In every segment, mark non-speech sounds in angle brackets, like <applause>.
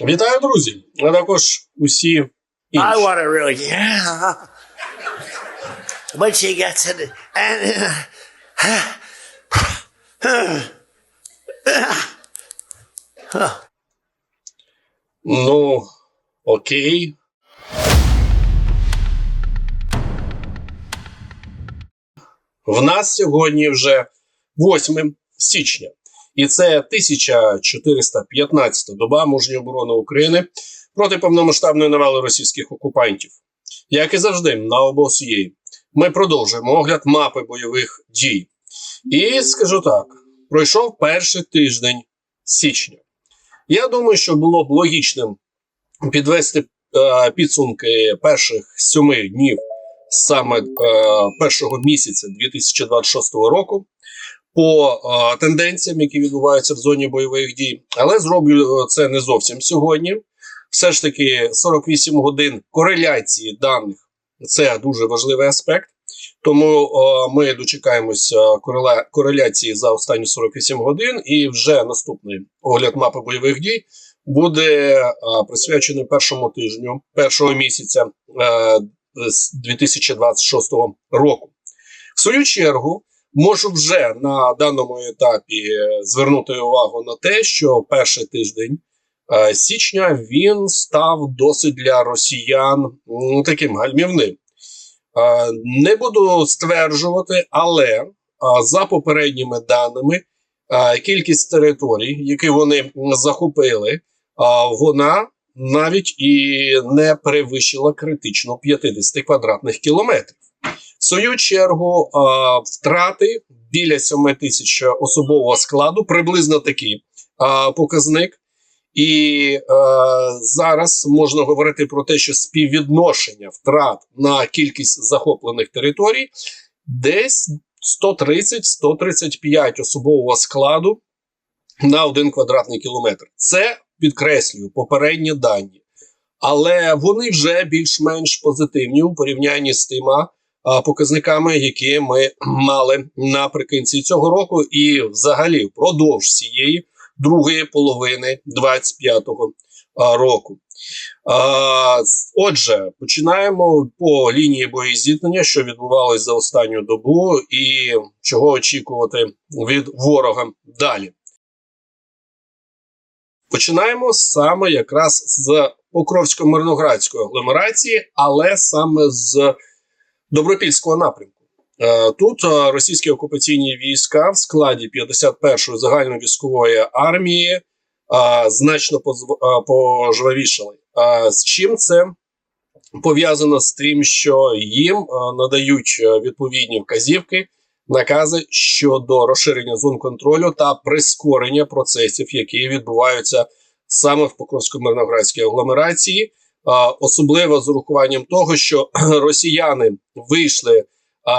Вітаю, друзі! А також усі I інші. want to really. Yeah. When she gets it, and Ну, окей. В нас сьогодні вже 8 січня, і це 1415 доба мужньої оборони України проти повномасштабної навали російських окупантів. Як і завжди, на обосує, ми продовжуємо огляд мапи бойових дій. І скажу так: пройшов перший тиждень січня. Я думаю, що було б логічним підвести е, підсумки перших сьоми днів саме е, першого місяця 2026 року по е, тенденціям, які відбуваються в зоні бойових дій, але зроблю це не зовсім сьогодні. Все ж таки 48 годин кореляції даних це дуже важливий аспект. Тому о, ми дочекаємося кореле- кореляції за останні 48 годин, і вже наступний огляд мапи бойових дій буде е, присвячений першому тижню першого місяця е, з 2026 року. В свою чергу можу вже на даному етапі е, звернути увагу на те, що перший тиждень е, січня він став досить для росіян м, таким гальмівним. Е, Не буду стверджувати, але за попередніми даними, кількість територій, які вони захопили, вона навіть і не перевищила критично 50 квадратних кілометрів. В свою чергу, е, втрати біля 7 тисяч особового складу, приблизно такий е, показник. І е, зараз можна говорити про те, що співвідношення втрат на кількість захоплених територій десь 130-135 особового складу на один квадратний кілометр. Це підкреслюю попередні дані, але вони вже більш-менш позитивні у порівнянні з тима показниками, які ми мали наприкінці цього року, і взагалі впродовж цієї другої половини 25-го року. Отже, починаємо по лінії боєзіткнення, що відбувалось за останню добу, і чого очікувати від ворога далі. Починаємо саме якраз з Покровсько-Мирноградської агломерації, але саме з Добропільського напрямку. Е, Тут е, російські окупаційні війська в складі 51-ї загальновійськової армії е, значно пожвавішали. З чим це пов'язано з тим, що їм надають відповідні вказівки, накази щодо розширення зон контролю та прискорення процесів, які відбуваються саме в Покровсько-Мирноградській агломерації, особливо з урахуванням того, що <clears throat> росіяни вийшли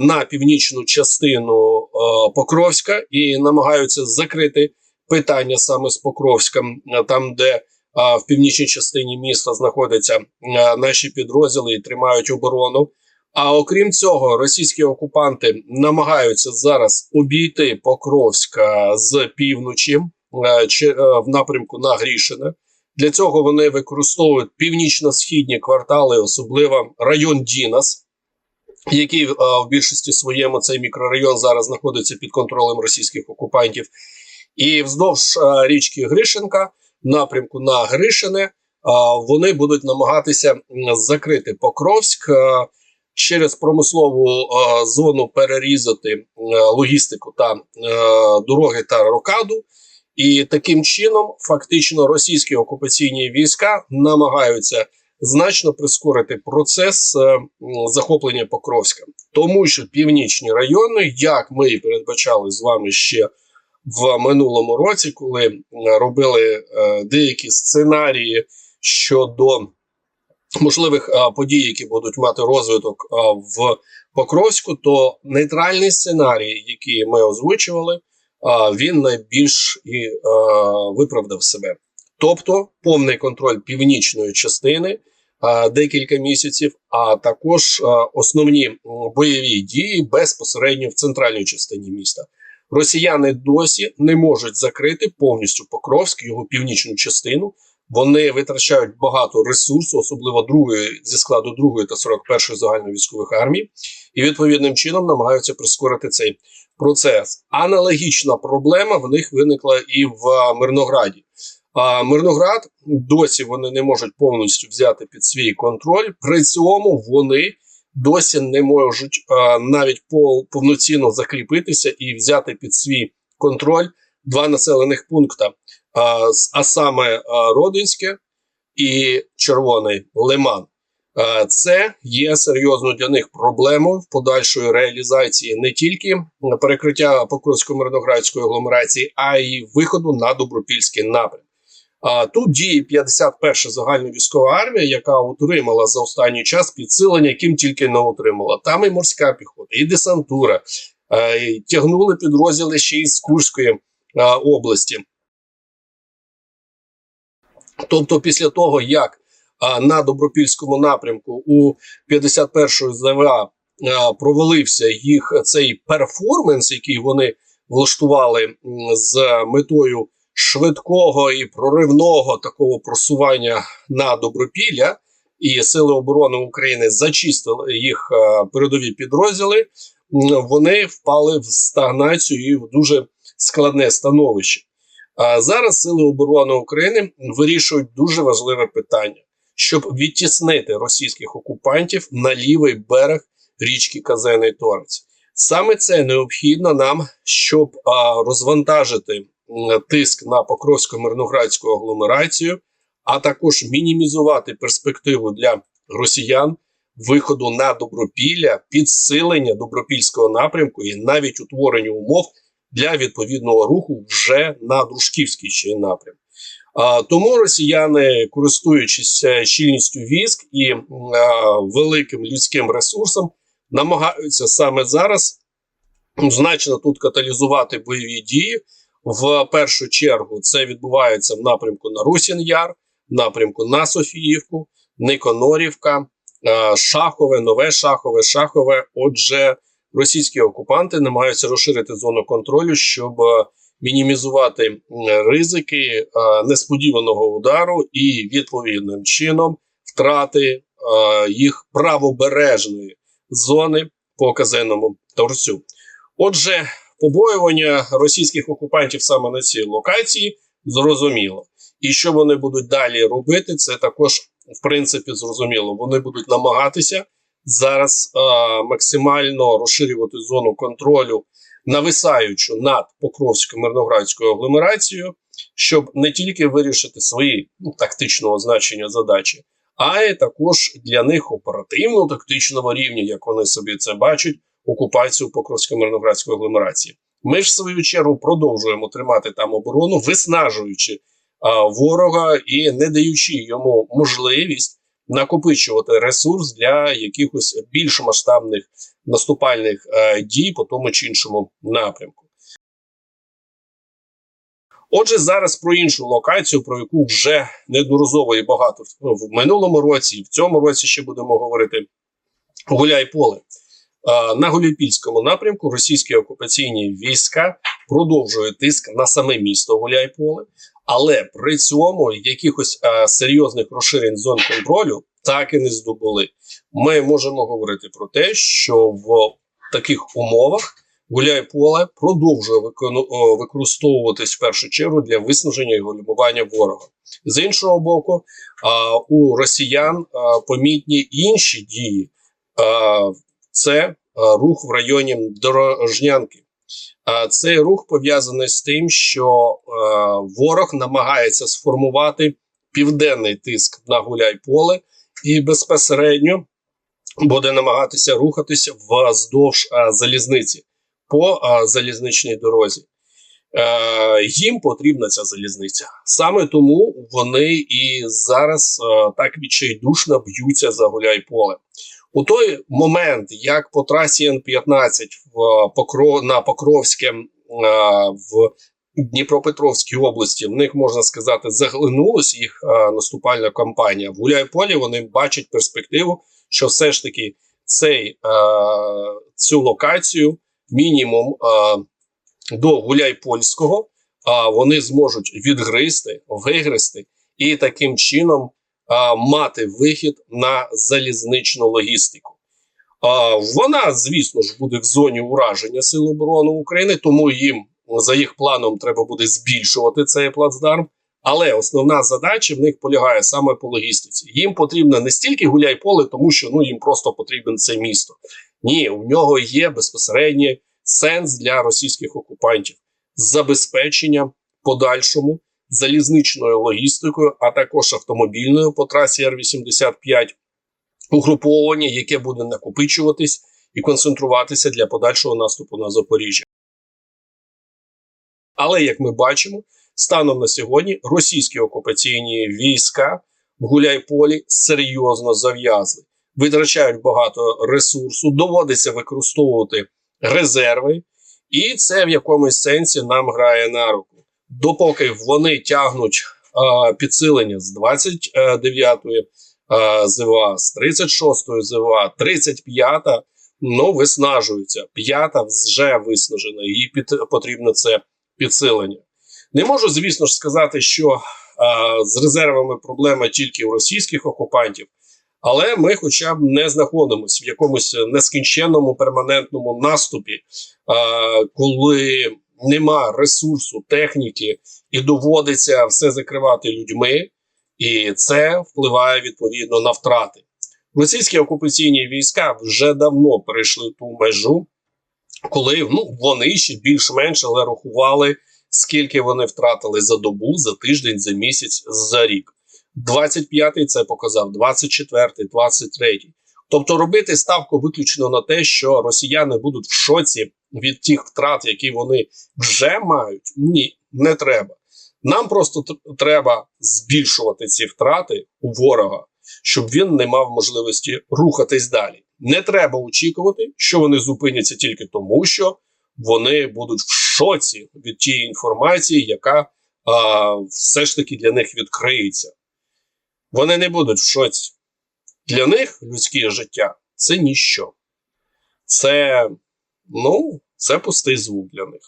на північну частину Покровська і намагаються закрити питання саме з Покровськом, там, де в північній частині міста знаходяться наші підрозділи і тримають оборону. А окрім цього, російські окупанти намагаються зараз обійти Покровська з півночі в напрямку на Грішине. Для цього вони використовують північно-східні квартали, особливо район Дінас, який е, в більшості своєму цей мікрорайон зараз знаходиться під контролем російських окупантів. І вздовж е, річки Гришинка, напрямку на Гришине, е, вони будуть намагатися закрити Покровськ. Через промислову е, зону перерізати е, логістику та е, дороги та рокаду, і таким чином, фактично, російські окупаційні війська намагаються значно прискорити процес е, захоплення Покровська, тому що північні райони, як ми і передбачали з вами ще в минулому році, коли робили е, деякі сценарії щодо можливих е, подій, які будуть мати розвиток е, в Покровську, то нейтральний сценарій, який ми озвучували, він найбільш і виправдав себе. Тобто повний контроль північної частини декілька місяців, а також основні бойові дії безпосередньо в центральній частині міста. Росіяни досі не можуть закрити повністю Покровськ, його північну частину, Вони витрачають багато ресурсу, особливо другої зі складу другої та 41-ї загальновійськових армій, і відповідним чином намагаються прискорити цей процес. Аналогічна проблема в них виникла і в Мирнограді. А Мирноград досі вони не можуть повністю взяти під свій контроль. При цьому вони досі не можуть а, навіть по повноцінно закріпитися і взяти під свій контроль два населених пункти, а, а саме Родинське і Червоний Лиман. Е, Це є серйозною для них проблемою в подальшої реалізації не тільки перекриття Покровсько-Мирноградської агломерації, а й виходу на Добропільський напрям. А тут діє 51 загальновійськова армія, яка отримала за останній час підсилення, яким тільки не отримала. Там і морська піхота, і десантура, е, і тягнули підрозділи ще із Курської е, області. Тобто, після того, як на добропільському напрямку у 51-ї ЗВА провалився їх цей перформанс, який вони влаштували з метою швидкого і проривного такого просування на добропілля, і Сили оборони України зачистили їх передові підрозділи. Вони впали в стагнацію і в дуже складне становище. А зараз Сили оборони України вирішують дуже важливе питання, щоб відтіснити російських окупантів на лівий берег річки Казений Торець. Саме це необхідно нам, щоб а, розвантажити тиск на Покровсько-Мирноградську агломерацію, а також мінімізувати перспективу для росіян виходу на добропілля, підсилення добропільського напрямку і навіть утворення умов для відповідного руху вже на Дружківський ще напрям. Тому росіяни, користуючись е, щільністю військ і великим людським ресурсом, намагаються саме зараз значно тут каталізувати бойові дії. В першу чергу це відбувається в напрямку на Русін-Яр, в напрямку на Софіївку, Никонорівка, Шахове, Нове Шахове, Шахове. Отже, російські окупанти намагаються розширити зону контролю, щоб е, мінімізувати ризики несподіваного удару і відповідним чином втрати їх правобережної зони по казенному торцю. Отже, побоювання російських окупантів саме на цій локації зрозуміло. І що вони будуть далі робити, це також в принципі зрозуміло. Вони будуть намагатися зараз е, максимально розширювати зону контролю, нависаючу над Покровсько-Мирноградською агломерацією, щоб не тільки вирішити свої ну, тактичного значення задачі, а й також для них оперативно-тактичного рівня, як вони собі це бачать, окупацію Покровсько-Мирноградської агломерації. Ми ж в свою чергу продовжуємо тримати там оборону, виснажуючи а, ворога і не даючи йому можливість накопичувати ресурс для якихось більш масштабних наступальних е, дій по тому чи іншому напрямку. Отже, зараз про іншу локацію, про яку вже неодноразово і багато в- минулому році, і в цьому році ще будемо говорити. Гуляй поле. Е, На Гуляйпільському напрямку російські окупаційні війська продовжують тиск на саме місто Гуляйполе, але при цьому якихось е, серйозних розширень зон контролю так і не здобули. Ми можемо говорити про те, що в таких умовах Гуляйполе продовжує використовуватись в першу чергу для виснаження і гальмування ворога. З іншого боку, а, у росіян а, помітні інші дії. А, Це а, рух в районі Дорожнянки. Цей рух пов'язаний з тим, що е, ворог намагається сформувати південний тиск на Гуляйполе і безпосередньо буде намагатися рухатися вздовж е, залізниці по е, залізничній дорозі. Їм потрібна ця залізниця. Саме тому вони і зараз так відчайдушно б'ються за Гуляйполе. У той момент, як по трасі Н-15 в Покро... на Покровське е, в Дніпропетровській області, в них можна сказати, заглинулась їх е, наступальна кампанія. В Гуляйполі вони бачать перспективу, що все ж таки цей, е, цю локацію мінімум е, до Гуляйпольського е, вони зможуть відгризти, вигризти і таким чином а, мати вихід на залізничну логістику. А, вона, звісно ж, буде в зоні ураження Сил оборони України, тому їм за їх планом треба буде збільшувати цей плацдарм. Але основна задача в них полягає саме по логістиці. Їм потрібно не стільки гуляй поле, тому що ну їм просто потрібен це місто. Ні, у нього є безпосередній сенс для російських окупантів забезпечення подальшому залізничною логістикою, а також автомобільною по трасі Р-85 угруповання, яке буде накопичуватись і концентруватися для подальшого наступу на Запоріжжя. Але як ми бачимо, станом на сьогодні російські окупаційні війська в Гуляйполі серйозно зав'язли, витрачають багато ресурсу, доводиться використовувати резерви, і це в якомусь сенсі нам грає на руку. Допоки вони тягнуть а, підсилення з 29-ї а, ЗВА, з 36-ї ЗВА, 35-та, ну виснажуються. П'ята вже виснажена, їй під, потрібно це підсилення. Не можу, звісно ж, сказати, що а, з резервами проблема тільки у російських окупантів, але ми, хоча б, не знаходимося в якомусь нескінченному перманентному наступі, коли нема ресурсу, техніки і доводиться все закривати людьми, і це впливає відповідно на втрати. Російські окупаційні війська вже давно перейшли ту межу, коли ну, вони ще більш-менш але рахували, скільки вони втратили за добу, за тиждень, за місяць, за рік. 25-й це показав, 24-й, 23-й. Тобто робити ставку виключно на те, що росіяни будуть в шоці від тих втрат, які вони вже мають. Ні, не треба. Нам просто треба збільшувати ці втрати у ворога, щоб він не мав можливості рухатись далі. Не треба очікувати, що вони зупиняться тільки тому, що вони будуть в шоці від тієї інформації, яка а, все ж таки для них відкриється. Вони не будуть в шоці. Для них людське життя це ніщо. Це, ну, це пустий звук для них.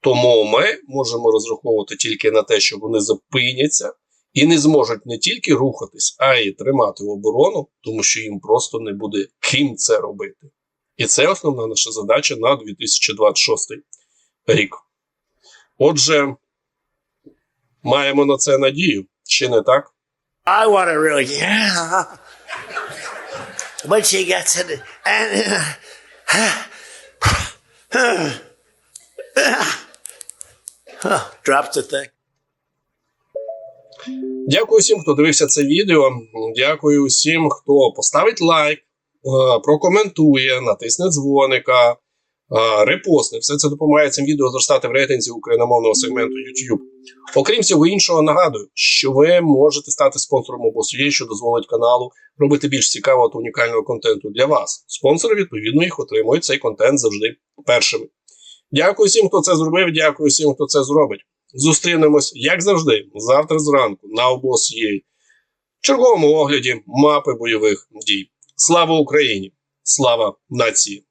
Тому ми можемо розраховувати тільки на те, що вони зупиняться і не зможуть не тільки рухатись, а й тримати оборону, тому що їм просто не буде ким це робити. І це основна наша задача на 2026 рік. Отже, маємо на це надію, чи не так? I want to really, <laughs> yeah. But she gets it, and drops the thing. Дякую всім, хто дивився це відео. Дякую всім, хто поставить лайк, е, прокоментує, натисне дзвоника, репостне. Все це допомагає цим відео зростати в рейтинзі україномовного сегменту YouTube. Окрім всього іншого, нагадую, що ви можете стати спонсором обосує, що дозволить каналу робити більш цікавого та унікального контенту для вас. Спонсори, відповідно, їх отримують цей контент завжди першими. Дякую всім, хто це зробив. Дякую всім, хто це зробить. Зустрінемось, як завжди, завтра зранку на обос'єй. В черговому огляді мапи бойових дій. Слава Україні! Слава нації!